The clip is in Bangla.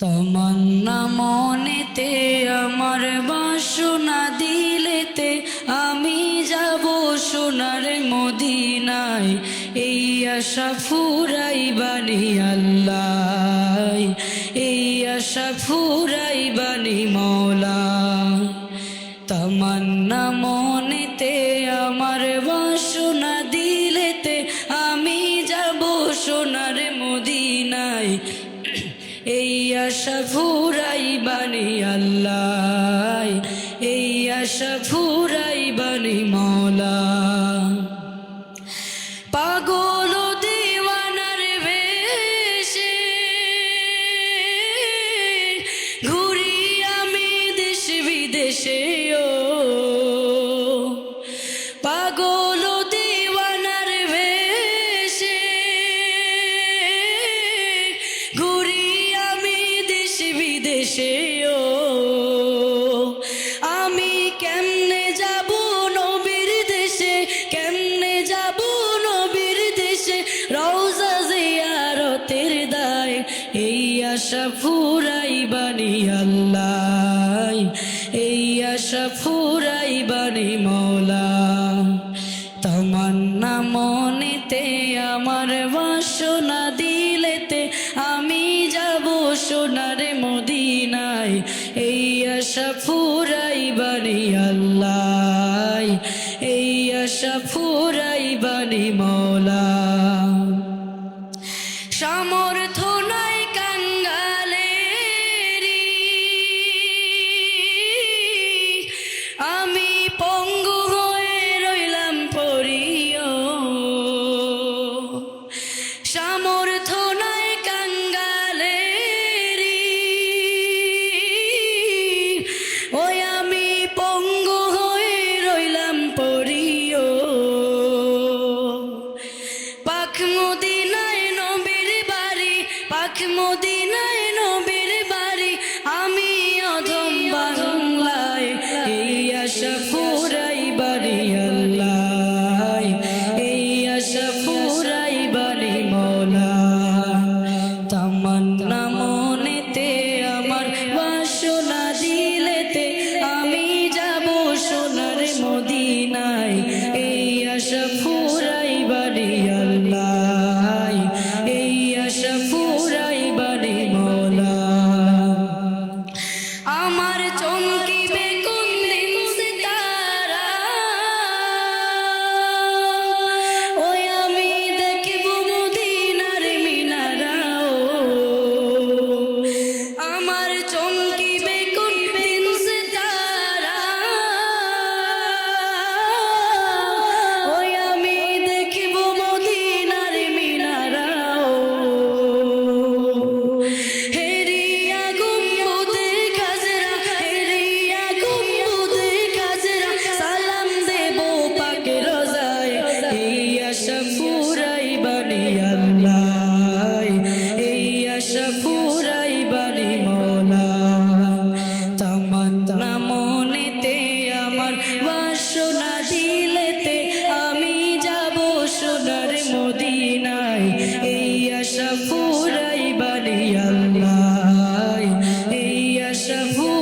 তমন্না মনেতে আমার বাসনা দিলেতে আমি যাব সোনার মদিনায়। এই আশা ফুরাই বানি আল্লাহ, এই আশা ফুরাই বানি মৌলা তমন্না মনেতে আমার আশা ফুরাই বাণী আল্লাহ, এই আশা ফুরাই বাণী মৌলা পাগল দিওয়ানার বেশে ঘুরি আমি দেশ বিদেশে। এসেও আমি কেমনে যাব নবীর দেশে? কেমনে যাব নবীর দেশে? রওজা জিয়ারতের দায়, এই আশা ফুরাই বানি আল্লাহ, এই আশা ফুরাই বানি মৌলা। সোনারে মদিনাই এই আশা ফুরাই বানি আল্লাহ এই আশা ফুরাই বানি মৌলা। Siamo di Maria.